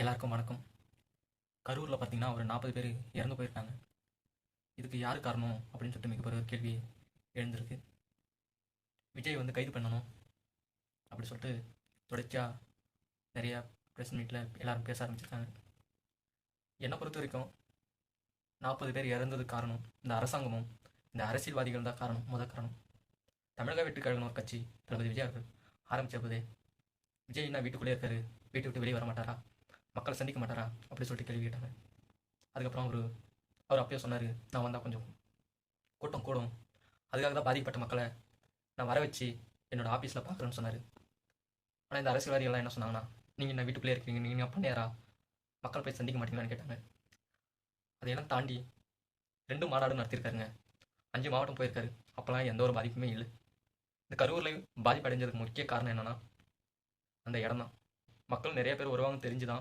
எல்லாருக்கும் வணக்கம். கரூரில் பார்த்தீங்கன்னா ஒரு நாற்பது பேர் இறந்து போயிருக்காங்க. இதுக்கு யார் காரணம் அப்படின்னு சொல்லிட்டு மிகப்பெரிய ஒரு கேள்வி எழுந்திருக்கு. விஜய் வந்து கைது பண்ணணும் அப்படி சொல்லிட்டு தொடர்ச்சியாக நிறையா ப்ரெஸ் மீட்டில் எல்லோரும் பேச ஆரம்பிச்சிருக்காங்க. என்னை பொறுத்த வரைக்கும் நாற்பது பேர் இறந்ததுக்கு காரணம் இந்த அரசாங்கமும் இந்த அரசியல்வாதிகள் தான் காரணம் முத காரணம். தமிழக வெற்றி கழகம் ஒரு கட்சி தளபதி விஜய் அவர்கள் ஆரம்பித்த போதே என்ன வீட்டுக்குள்ளே இருக்காரு வீட்டை விட்டு வெளியே வர மாட்டாரா மக்களை சந்திக்க மாட்டாரா? அப்படின்னு சொல்லிட்டு கேள்வி கேட்டாங்க. அதுக்கப்புறம் அவர் அவர் அப்பயே சொன்னார் நான் வந்தால் கொஞ்சம் கூட்டம் கூடும். அதுக்காக தான் பாதிக்கப்பட்ட மக்களை நான் வர வச்சு என்னோடய ஆஃபீஸில் பார்க்குறேன்னு சொன்னார். ஆனால் இந்த அரசியல்வாதிகள்லாம் என்ன சொன்னாங்கன்னா நீங்கள் என்ன வீட்டுக்குள்ளே இருக்கீங்க? நீங்கள் பண்ணியாரா? மக்கள் போய் சந்திக்க மாட்டீங்களான்னு கேட்டாங்க. அதையெல்லாம் தாண்டி ரெண்டு மாநாடு நடத்தியிருக்காருங்க. அஞ்சு மாவட்டம் போயிருக்காரு. அப்போல்லாம் எந்த ஒரு பாதிப்புமே இல்லை. இந்த கரூரில் பாதிப்பு அடைஞ்சதுக்கு முக்கிய காரணம் என்னென்னா அந்த இடம் தான் மக்கள் நிறைய பேர் வருவாங்க தெரிஞ்சு தான்